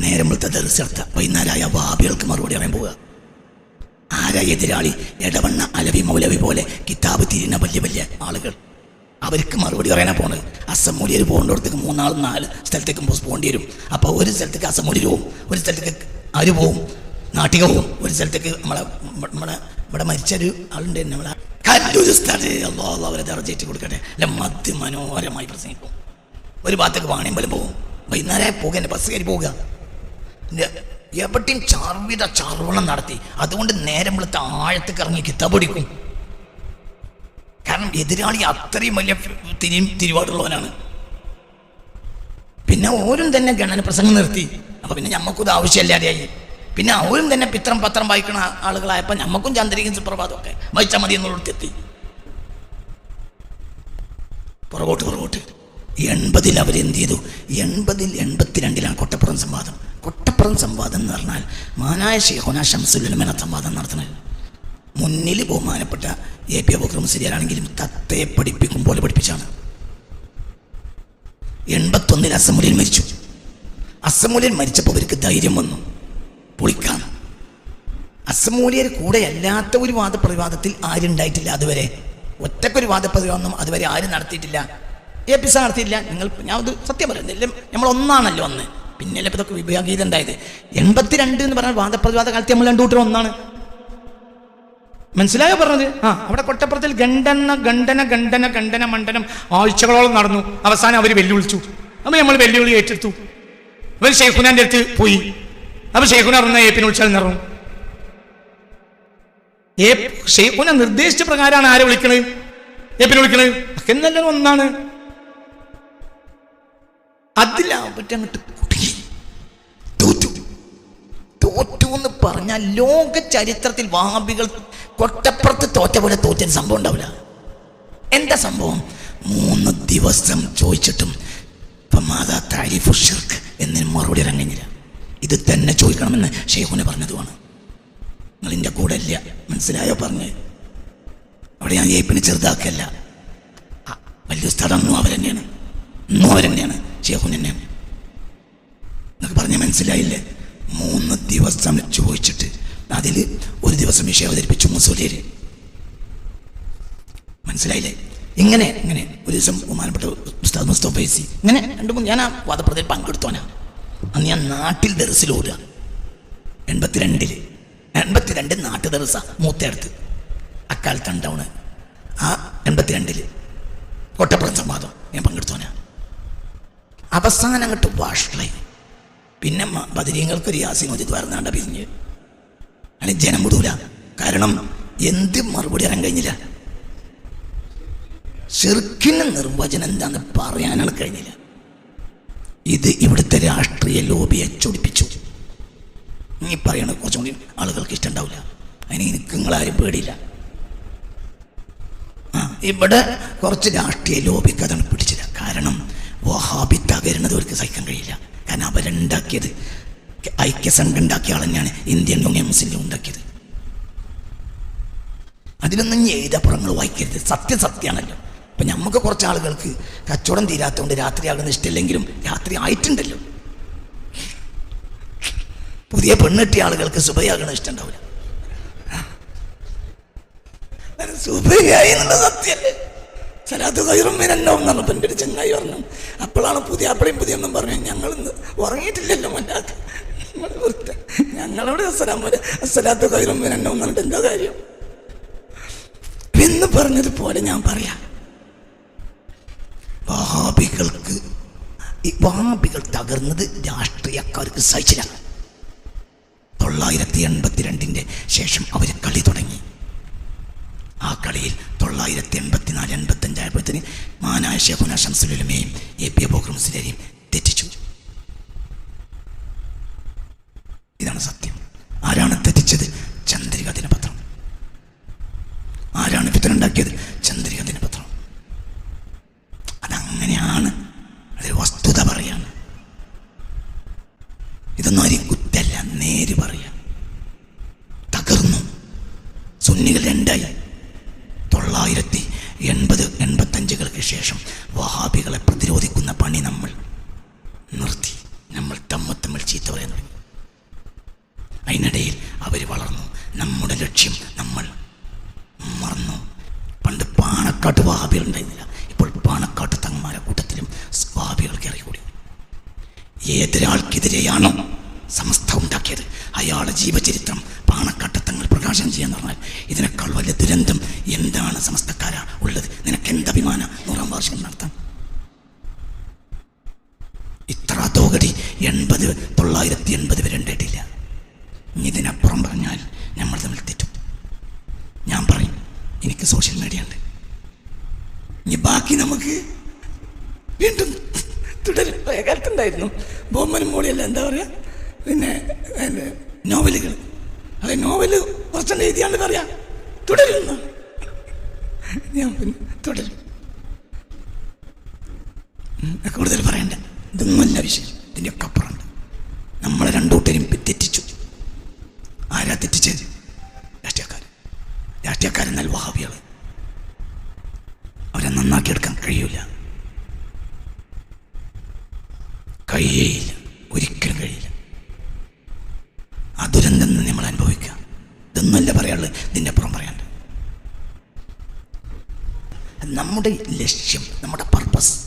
നേരമ്പളത്തെ ദർശനത്തെ വൈകുന്നേരമായ വാബികൾക്ക് മറുപടി പറയാൻ പോവുക. ആരാ എതിരാളി? എടവണ്ണ അലവി മൗലവി പോലെ കിതാബ് തിരിയുന്ന വലിയ വലിയ ആളുകൾ. അവർക്ക് മറുപടി പറയാനാ പോണത്. അസമൂലിയർ പോകേണ്ടടത്തേക്ക് മൂന്നാൾ നാല് സ്ഥലത്തേക്കും പോകേണ്ടി വരും. അപ്പോൾ ഒരു സ്ഥലത്തേക്ക് അസമൂലിയർ പോവും ഒരു സ്ഥലത്തേക്ക് അവർ പോവും നാട്ടിക പോവും. ഒരു സ്ഥലത്തേക്ക് നമ്മളെ നമ്മളെ ഇവിടെ മരിച്ചൊരു ആളുണ്ട് നമ്മളെ. കല്ലൂർ സ്ഥലത്ത് അവരെ ദർജയിട്ട് കൊടുക്കട്ടെ. അല്ല മധ്യ മനോഹരമായി പ്രസംഗിക്കും. ഒരു ഭാഗത്തേക്ക് വാണിയും പോലും പോകും വൈകുന്നേരം പോകുക എന്റെ ബസ് കയറി പോവുക. എവിടെയും ചാർവിത ചാർവണം നടത്തി. അതുകൊണ്ട് നേരം വെളുത്ത ആഴത്തേക്ക് ഇറങ്ങി കിത്തപൊടിക്കും കാരണം എതിരാളി അത്രയും വലിയ തിരി തിരുവാടുള്ളവനാണ്. പിന്നെ ഓരും തന്നെ ഗണന പ്രസംഗം നിർത്തി. അപ്പൊ പിന്നെ ഇത് ആവശ്യമില്ലാതെയായി പിന്നെ അവരും തന്നെ പിത്രം പത്രം വായിക്കുന്ന ആളുകളായപ്പോൾ ഞമ്മക്കും ചന്ദ്രികയും സുപ്രഭാതം ഒക്കെ. വായിച്ചാൽ മതി എന്നുള്ളിടത്തെത്തി പുറകോട്ട് പുറകോട്ട്. എൺപതിൽ അവരെന്ത് ചെയ്തു? എൺപതിൽ എൺപത്തിരണ്ടിലാണ് കൊട്ടപ്പുറം സംവാദം. കൊട്ടപ്പുറം സംവാദം എന്ന് പറഞ്ഞാൽ മാനായ ഷെയ്ഖുന ഷംസുലുലമന സംവാദം നടത്തുന്നത്. മുന്നിൽ ബഹുമാനപ്പെട്ട എ പി അബുക്രം മുസ്ലിയാണെങ്കിലും തത്തയെ പഠിപ്പിക്കും പോലെ പഠിപ്പിച്ചാണ്. എൺപത്തൊന്നിൽ അസമുലിൽ മരിച്ചു. അസമുലിൽ മരിച്ചപ്പോൾ അവർക്ക് ധൈര്യം വന്നു. പൊളിക്കാൻ. അസമൂലിയർ കൂടെ അല്ലാത്ത ഒരു വാദപ്രതിവാദത്തിൽ ആരുണ്ടായിട്ടില്ല അതുവരെ. ഒറ്റക്കൊരു വാദപ്രതിവാദം അതുവരെ ആരും നടത്തിയിട്ടില്ല. എ പി സാർ നടത്തിയില്ല നിങ്ങൾ ഞാൻ അത് സത്യം പറയുന്നില്ല നമ്മൾ ഒന്നാണല്ലോ അന്ന്. പിന്നല്ലേ ഇതൊക്കെ വിഭാഗീത ഉണ്ടായത് എൺപത്തിരണ്ട് എന്ന് പറഞ്ഞാൽ വാദപ്രതിവാദ കാലത്ത് നമ്മൾ രണ്ടു കൂട്ടർ ഒന്നാണ്. മനസ്സിലായോ പറഞ്ഞത്? ആ അവിടെ കൊട്ടപ്പുറത്തിൽ ഗണ്ടന ഗണ്ടന ഗണ്ടന ഗണ്ഡന മണ്ഡനം ആഴ്ചകളോളം നടന്നു. അവസാനം അവർ വെല്ലുവിളിച്ചു. അപ്പൊ നമ്മൾ വെല്ലുവിളി ഏറ്റെടുത്തു. അവർ ഷെയ്ഖുനാന്റെ അടുത്ത് പോയി. അപ്പൊ ഷെയ്ഖുന പറഞ്ഞ ഏപ്പിനെ വിളിച്ചാൽ നിറഞ്ഞു. ഏ ഷെയ്ഖുന നിർദ്ദേശിച്ച പ്രകാരമാണ് ആരെ വിളിക്കണത്? ഏപ്പിനെ വിളിക്കണത്? എന്നെല്ലാം ഒന്നാണ്. അതില്ല അങ്ങോട്ട് പറഞ്ഞാൽ ലോക ചരിത്രത്തിൽ വാബികൾ കൊട്ടപ്പുറത്ത് തോറ്റ പോലെ തോറ്റൊരു സംഭവം ഉണ്ടാവില്ല. എന്താ സംഭവം? മൂന്ന് ദിവസം ചോദിച്ചിട്ടും ഇപ്പം മാതാ താരിഫു ഷിർക്ക് എന്നതിന് മറുപടി ഇറങ്ങിയില്ല. ഇത് തന്നെ ചോദിക്കണമെന്ന് ഷെയ്ഖുനെ പറഞ്ഞതുമാണ്. നിങ്ങൾ എന്റെ കൂടെ ഇല്ല മനസ്സിലായോ പറഞ്ഞ്? അവിടെ ഞാൻ ഏപ്പിനെ ചെറുതാക്കല്ല വലിയ സ്ഥലം ഒന്നും അവരെന്നെയാണ് അവർ അവരെന്നെയാണ് ഷെയ്ഖുൻ തന്നെയാണ്. എന്നൊക്കെ പറഞ്ഞ് മനസ്സിലായില്ലേ? മൂന്ന് ദിവസം ചോദിച്ചിട്ട് അതിൽ ഒരു ദിവസം വിഷയം അവതരിപ്പിച്ചു മുസൂലിയര്. മനസ്സിലായില്ലേ? ഇങ്ങനെ ഇങ്ങനെ. ഒരു ദിവസം ബഹുമാനപ്പെട്ട ഉസ്താദ് മുസ്തഫൈസി ഇങ്ങനെ രണ്ട് മൂന്ന് ഞാൻ ആ വാദപ്രതിയിൽ പങ്കെടുത്തോനാ. അന്ന് ഞാൻ നാട്ടിൽ ദർസിൽ ഓടുക. എൺപത്തിരണ്ടിൽ. എൺപത്തിരണ്ട് നാട്ടു ദർസ മൂത്തടുത്ത് അക്കാലത്ത് ഉണ്ടാവണ് ആ എൺപത്തിരണ്ടിൽ. കൊട്ടപ്പുറം സംവാദം ഞാൻ പങ്കെടുത്തോനാ. അവസാനം അങ്ങോട്ട് വാഷലായി പിന്നെ ബദരീങ്ങൾക്ക് ഒരു യാസി മജിദ് വരുന്നാണ്ട പിരിഞ്ഞ്. അല്ലെങ്കിൽ ജനം വിടൂല. കാരണം എന്ത് മറുപടി അറിയാൻ കഴിഞ്ഞില്ല. ചെറുക്കിന് നിർവചനം എന്താന്ന് പറയാനാണ് കഴിഞ്ഞില്ല. ഇത് ഇവിടുത്തെ രാഷ്ട്രീയ ലോബിയെ ചൊടിപ്പിച്ചു. നീ പറയണ കുറച്ചും കൂടി ആളുകൾക്ക് ഇഷ്ടമുണ്ടാവില്ല അതിന് എനിക്ക് നിങ്ങളാരും പേടിയില്ല. ആ ഇവിടെ കുറച്ച് രാഷ്ട്രീയ ലോബിക്ക് അതാണ് പിടിച്ചില്ല കാരണം വഹാബി തകരുന്നത് അവർക്ക് സഹിക്കാൻ കഴിയില്ല. കാരണം അവരുണ്ടാക്കിയത് ഐക്യസംഘം ഉണ്ടാക്കിയ ആൾ തന്നെയാണ് ഇന്ത്യൻ യൂണിയൻ മുസ്ലിം ഉണ്ടാക്കിയത്. അതിലൊന്നും ഇനി എഴുതപ്പുറങ്ങൾ വായിക്കരുത്. സത്യസത്യാണല്ലോ ഇപ്പൊ നമുക്ക് കുറച്ച് ആളുകൾക്ക് കച്ചവടം തീരാത്തതുകൊണ്ട് രാത്രിയാകുന്ന ഇഷ്ടമില്ലെങ്കിലും രാത്രി ആയിട്ടുണ്ടല്ലോ. പുതിയ പെണ്ണെട്ടിയ ആളുകൾക്ക് സുബയാകണ ഇഷ്ടമുണ്ടാവില്ല. സുബയായി എന്നുള്ള സത്യല്ലേ സലാത്ത് കയറും കയറുമ്പോ എന്നാണ് എന്റെ ഒരു ചങ്ങായി പറഞ്ഞു അപ്പോഴാണ് പുതിയ അപ്പളയും പുതിയ ഒന്നും പറഞ്ഞു ഞങ്ങൾ ഉറങ്ങിയിട്ടില്ലല്ലോ മല്ലാത്ത. ഞങ്ങളവിടെ അസ്സലാം പോലെ അസ്സലാത്ത് കയറും എന്നെ പറഞ്ഞിട്ട് എന്താ കാര്യം? എന്ന് പറഞ്ഞതുപോലെ ഞാൻ പറയാം. വഹാബികൾക്ക് ഈ വഹാബികൾ തകർന്നത് രാഷ്ട്രീയക്കാർക്ക് സഹിച്ചില്ല. തൊള്ളായിരത്തി എൺപത്തിരണ്ടിന്റെ ശേഷം അവർ കളി തുടങ്ങി. ആ കളിയിൽ തൊള്ളായിരത്തി എൺപത്തിനാല് എൺപത്തഞ്ചായപ്പോഴത്തേന് മാനായ ഷെഹുന ഷംസുലുലമയും എ പി അബോക്കർ മുസ്ലിരെയും തെറ്റിച്ചു. ഇതാണ് സത്യം. ആരാണ് തെറ്റിച്ചത്? ചന്ദ്രിക ദിനപത്രം. ആരാണ് പിത്തനുണ്ടാക്കിയത് ചന്ദ്രിക ദിനപത്രം. അതങ്ങനെയാണ്. അതൊരു വസ്തുത പറയാണ്. ഇതൊന്നും ആരെയും കുറ്റല്ല നേര് പറയാം തകർന്നു സുന്നികൾ രണ്ടായി തൊള്ളായിരത്തി എൺപത് എൺപത്തഞ്ചുകൾക്ക് ശേഷം വഹാബികളെ പ്രതിരോധിക്കുന്ന പണി നമ്മൾ നിർത്തി നമ്മൾ തമ്മ തമ്മിൽ ചീത്ത പറയാൻ തുടങ്ങി അതിനിടയിൽ അവർ വളർന്നു നമ്മുടെ ലക്ഷ്യം നമ്മൾ മറന്നു പണ്ട് പാണക്കാട്ട് വാബികൾ ഉണ്ടായിരുന്നില്ല ഇപ്പോൾ പാണക്കാട്ട് തങ്ങന്മാരെ കൂട്ടത്തിലും വാബികൾ കയറി കൂടി ഏതൊരാൾക്കെതിരെയാണോ സമസ്ത ഉണ്ടാക്കിയത്? അയാളുടെ ജീവചരിത്രം പാണക്കാട്ട് തങ്ങൾ പ്രകാശനം ചെയ്യാന്ന് പറഞ്ഞാൽ ഇതിനേക്കാൾ വലിയ ദുരന്തം എന്താണ് സമസ്തക്കാരാ ഉള്ളത്? നിനക്ക് എന്ത് അഭിമാന നൂറാം വർഷം നടത്താം ഇത്ര തോകടി എൺപത് തൊള്ളായിരത്തി എൺപത് വരെ ഉണ്ടായിട്ടില്ല. ഇതിനപ്പുറം പറഞ്ഞാൽ നമ്മൾ തമ്മിൽ തെറ്റും. ഞാൻ പറയും എനിക്ക് സോഷ്യൽ മീഡിയ ഉണ്ട്. ഇനി ബാക്കി നമുക്ക് വീണ്ടും തുടരും. പഴയ കാലത്തുണ്ടായിരുന്നു ബോമ്മനും മോളിയല്ല എന്താ പറയുക പിന്നെ നോവലുകൾ. അത് നോവൽ കുറച്ചെണ്ണം എഴുതിയാണ്ട് പറയാം. തുടരുന്ന. ഞാൻ പിന്നെ തുടരും. കൂടുതൽ പറയണ്ട. ഇതൊന്നുമല്ല വിഷയം. ഇതിന്റെയൊക്കെ അപ്പുറമുണ്ട് നമ്മളെ രണ്ടൂട്ടരും കഴിയേയില്ല. ഒരിക്കലും കഴിയില്ല. ആ ദുരന്തം നമ്മൾ അനുഭവിക്കുക. ഇതൊന്നുമല്ല പറയാനുള്ളത്? ഇതിന്റെ അപ്പുറം പറയാണ്ട് നമ്മുടെ ലക്ഷ്യം നമ്മുടെ പർപ്പസ്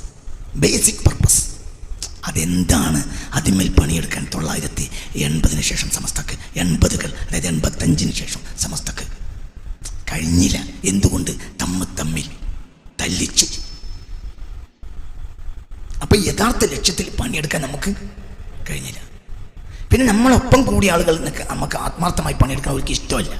ബേസിക് പർപ്പസ് അതെന്താണ്? അതിന്മേൽ പണിയെടുക്കാൻ തൊള്ളായിരത്തി എൺപതിന് ശേഷം സമസ്തക്ക് എൺപതുകൾ അതായത് എൺപത്തഞ്ചിന് ശേഷം സമസ്തക്ക്. കഴിഞ്ഞില്ല. എന്തുകൊണ്ട്? തമ്മ് തമ്മിൽ തല്ലിച്ചു അപ്പൊ യഥാർത്ഥ ലക്ഷ്യത്തിൽ പണിയെടുക്കാൻ നമുക്ക് കഴിഞ്ഞില്ല. പിന്നെ നമ്മളൊപ്പം കൂടിയ ആളുകൾ നമുക്ക് ആത്മാർത്ഥമായി പണിയെടുക്കാൻ അവർക്ക് ഇഷ്ടമല്ല.